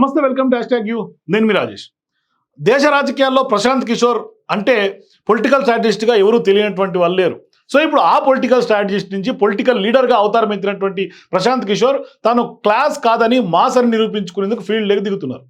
నమస్తే welcome to hashtag you. నేను మీ రాజేష్. దేశ రాజకీయాల్లో ప్రశాంత్ కిషోర్ అంటే పొలిటికల్ స్ట్రాటజిస్ట్గా ఎవరూ తెలియనటువంటి వాళ్ళు లేరు. సో ఇప్పుడు ఆ పొలిటికల్ స్ట్రాటజిస్ట్ నుంచి పొలిటికల్ లీడర్గా అవతారం ఎత్తినటువంటి ప్రశాంత్ కిషోర్ తాను క్లాస్ కాదని మాస్ అని నిరూపించుకునేందుకు ఫీల్డ్లోకి దిగుతున్నారు.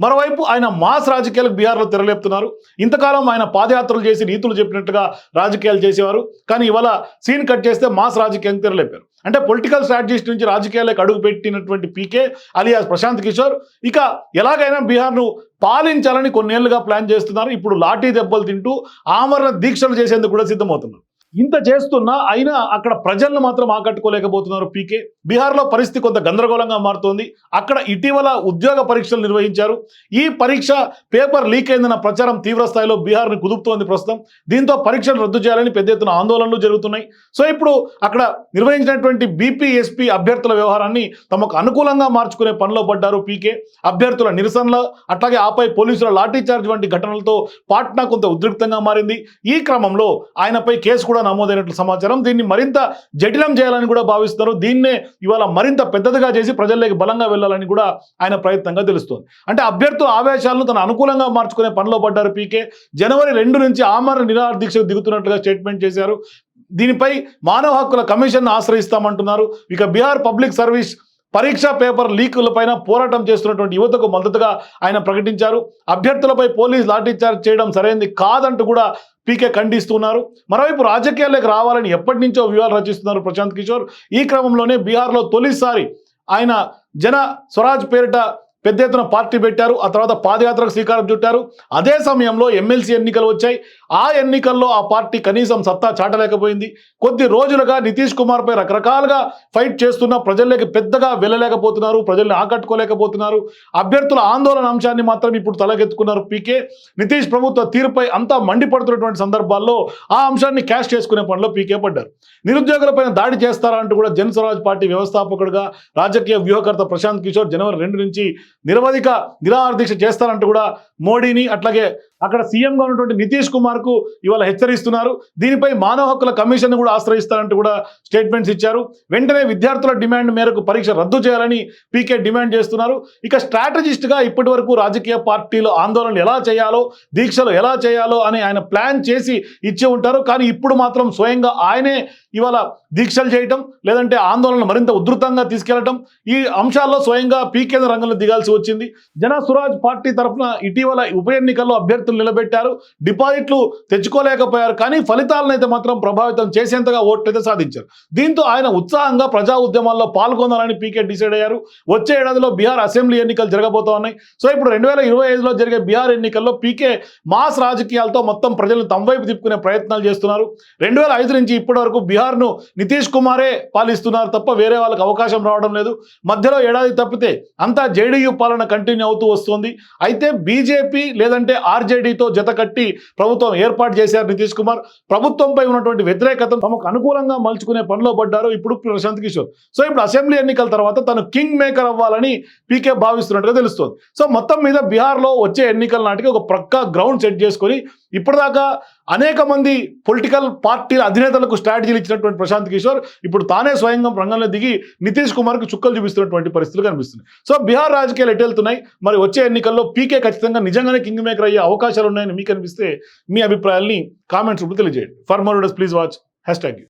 మరోవైపు ఆయన మాస్ రాజకీయాలకు బీహార్లో తెరలేపుతున్నారు. ఇంతకాలం ఆయన పాదయాత్రలు చేసి నీతులు చెప్పినట్టుగా రాజకీయాలు చేసేవారు. కానీ ఇవాళ సీన్ కట్ చేస్తే మాస్ రాజకీయానికి తెరలేపారు. అంటే పొలిటికల్ స్ట్రాటజిస్ట్ నుంచి రాజకీయాలకు అడుగు పెట్టినటువంటి పీకే అలియాస్ ప్రశాంత్ కిషోర్. ఇక ఎలాగైనా బీహార్ను పాలించాలని కొన్నేళ్ళుగా ప్లాన్ చేస్తున్నారు. ఇప్పుడు లాఠీ దెబ్బలు తింటూ ఆమరణ దీక్షలు చేసేందుకు కూడా సిద్ధమవుతున్నారు. ఇంత చేస్తున్నా అయినా అక్కడ ప్రజలను మాత్రం ఆకట్టుకోలేకపోతున్నారు పీకే. బీహార్లో పరిస్థితి కొంత గందరగోళంగా మారుతోంది. అక్కడ ఇటీవల ఉద్యోగ పరీక్షలు నిర్వహించారు. ఈ పరీక్ష పేపర్ లీక్ అయిందన్న ప్రచారం తీవ్ర స్థాయిలో బీహార్ని కుదుపుతోంది ప్రస్తుతం. దీంతో పరీక్షలు రద్దు చేయాలని పెద్ద ఎత్తున ఆందోళనలు జరుగుతున్నాయి. సో ఇప్పుడు అక్కడ నిర్వహించినటువంటి బీపీఎస్పీ అభ్యర్థుల వ్యవహారాన్ని తమకు అనుకూలంగా మార్చుకునే పనిలో పడ్డారు పీకే. అభ్యర్థుల నిరసనలు అట్లాగే ఆపై పోలీసుల లాఠీచార్జ్ వంటి ఘటనలతో పాట్నా కొంత ఉద్రిక్తంగా మారింది. ఈ క్రమంలో ఆయనపై కేసు కూడా నమోదైనట్లు సమాచారం. దీన్ని మరింత జటిలం చేయాలని కూడా భావిస్తున్నారు. దీన్నే ఇవాళ మరింత పెద్దదిగా చేసి ప్రజల్లోకి బలంగా వెళ్ళాలని కూడా ఆయన ప్రయత్నంగా తెలుస్తోంది. అంటే అభ్యర్థుల ఆవేశాలను తన అనుకూలంగా మార్చుకునే పనిలో పడ్డారు పీకే. జనవరి రెండు నుంచి ఆమరణ నిరాహార దీక్షకు దిగుతున్నట్లుగా స్టేట్మెంట్ చేశారు. దీనిపై మానవ హక్కుల కమిషన్ ఆశ్రయిస్తామంటున్నారు. ఇక బీహార్ పబ్లిక్ సర్వీస్ పరీక్షా పేపర్ లీకులపైన పోరాటం చేస్తున్నటువంటి యువతకు మద్దతుగా ఆయన ప్రకటించారు. అభ్యర్థులపై పోలీస్ లాఠీచార్జ్ చేయడం సరైనది కాదంటూ కూడా పీకే ఖండిస్తున్నారు. మరోవైపు రాజకీయాల్లోకి రావాలని ఎప్పటి నుంచో వ్యూహాలు రచిస్తున్నారు ప్రశాంత్ కిషోర్. ఈ క్రమంలోనే బీహార్లో తొలిసారి ఆయన జన స్వరాజ్ పేరిట పెద్ద ఎత్తున పార్టీ పెట్టారు. ఆ తర్వాత పాదయాత్రకు శ్రీకారం చుట్టారు. అదే సమయంలో ఎమ్మెల్సీ ఎన్నికలు వచ్చాయి. ఆ ఎన్నికల్లో ఆ పార్టీ కనీసం సత్తా చాటలేకపోయింది. కొద్ది రోజులుగా నితీష్ కుమార్పై రకరకాలుగా ఫైట్ చేస్తున్న ప్రజల్లోకి పెద్దగా వెళ్ళలేకపోతున్నారు ప్రజల్ని ఆకట్టుకోలేకపోతున్నారు. అభ్యర్థుల ఆందోళన అంశాన్ని మాత్రం ఇప్పుడు తలకెత్తుకున్నారు పీకే. నితీష్ ప్రభుత్వ తీరుపై అంతా మండిపడుతున్నటువంటి సందర్భాల్లో ఆ అంశాన్ని క్యాష్ చేసుకునే పనిలో పీకే పడ్డారు. నిరుద్యోగులపైన దాడి చేస్తారా అంటూ కూడా జన్ స్వరాజ్ పార్టీ వ్యవస్థాపకుడుగా రాజకీయ వ్యూహకర్త ప్రశాంత్ కిషోర్ జనవరి రెండు నుంచి నిరవధిక నిరాహార దీక్ష చేస్తారంటూ కూడా మోడీని అట్లాగే అక్కడ సీఎంగా ఉన్నటువంటి నితీష్ కుమార్ కు ఇవాళ హెచ్చరిస్తున్నారు. దీనిపై మానవ హక్కుల కమిషన్ కూడా ఆశ్రయిస్తారంటూ కూడా స్టేట్మెంట్స్ ఇచ్చారు. వెంటనే విద్యార్థుల డిమాండ్ మేరకు పరీక్ష రద్దు చేయాలని పీకే డిమాండ్ చేస్తున్నారు. ఇక స్ట్రాటజిస్ట్గా ఇప్పటి వరకు రాజకీయ పార్టీలు ఆందోళనలు ఎలా చేయాలో దీక్షలు ఎలా చేయాలో అని ఆయన ప్లాన్ చేసి ఇచ్చి ఉంటారు. కానీ ఇప్పుడు మాత్రం స్వయంగా ఆయనే ఇవాళ దీక్షలు చేయటం లేదంటే ఆందోళన మరింత ఉధృతంగా తీసుకెళ్ళటం ఈ అంశాల్లో స్వయంగా పీకే రంగంలో దిగాల్సి వచ్చింది. జన సురాజ్ పార్టీ తరఫున ఇటీవల ఉప ఎన్నికల్లో అభ్యర్థులు నిలబెట్టారు. డిపాజిట్లు తెచ్చుకోలేకపోయారు. కానీ ఫలితాలను అయితే మాత్రం ప్రభావితం చేసేంతగా ఓట్లు అయితే సాధించారు. దీంతో ఆయన ఉత్సాహంగా ప్రజా ఉద్యమాల్లో పాల్గొనాలని పీకే డిసైడ్ అయ్యారు. వచ్చే ఏడాదిలో బీహార్ అసెంబ్లీ ఎన్నికలు జరగబోతా ఉన్నాయి. సో ఇప్పుడు రెండు వేల ఇరవై ఐదులో జరిగే బీహార్ ఎన్నికల్లో పీకే మాస్ రాజకీయాలతో మొత్తం ప్రజలను తమ వైపు తిప్పుకునే ప్రయత్నాలు చేస్తున్నారు. రెండు వేల ఐదు నుంచి ఇప్పటి వరకు బీహార్ను నితీష్ కుమారే పాలిస్తున్నారు తప్ప వేరే వాళ్ళకి అవకాశం రావడం లేదు. మధ్యలో ఏడాది తప్పితే అంతా జేడీయూ పాలన కంటిన్యూ అవుతూ వస్తుంది. అయితే బీజేపీ లేదంటే ఆర్జేడీతో జత కట్టి ప్రభుత్వం ఏర్పాటు చేశారు నితీష్ కుమార్. ప్రభుత్వంపై ఉన్నటువంటి వ్యతిరేకతను తమకు అనుకూలంగా మలుచుకునే పనిలో పడ్డారు ఇప్పుడు ప్రశాంత్ కిషోర్. సో ఇప్పుడు అసెంబ్లీ ఎన్నికల తర్వాత తను కింగ్ మేకర్ అవ్వాలని పీకే భావిస్తున్నట్టుగా తెలుస్తుంది. సో మొత్తం మీద బీహార్లో వచ్చే ఎన్నికల నాటికి ఒక ప్రక్క గ్రౌండ్ సెట్ చేసుకొని ఇప్పటిదాకా అనేక మంది పొలిటికల్ పార్టీల అధినేతలకు స్ట్రాటజీలు ఇచ్చినటువంటి ప్రశాంత్ కిషోర్ ఇప్పుడు తానే స్వయంగా రంగంలో దిగి నితీష్ కుమార్కు చుక్కలు చూపిస్తున్నటువంటి పరిస్థితులు కనిపిస్తున్నాయి. సో బీహార్ రాజకీయాలు ఎటు వెళ్తున్నాయి? మరి వచ్చే ఎన్నికల్లో పీకే ఖచ్చితంగా నిజంగానే కింగ్ మేకర్ అయ్యే అవకాశాలు ఉన్నాయని మీకు అనిపిస్తే మీ అభిప్రాయాల్ని కామెంట్స్ రూపంలో తెలియజేయండి. For more please watch hashtag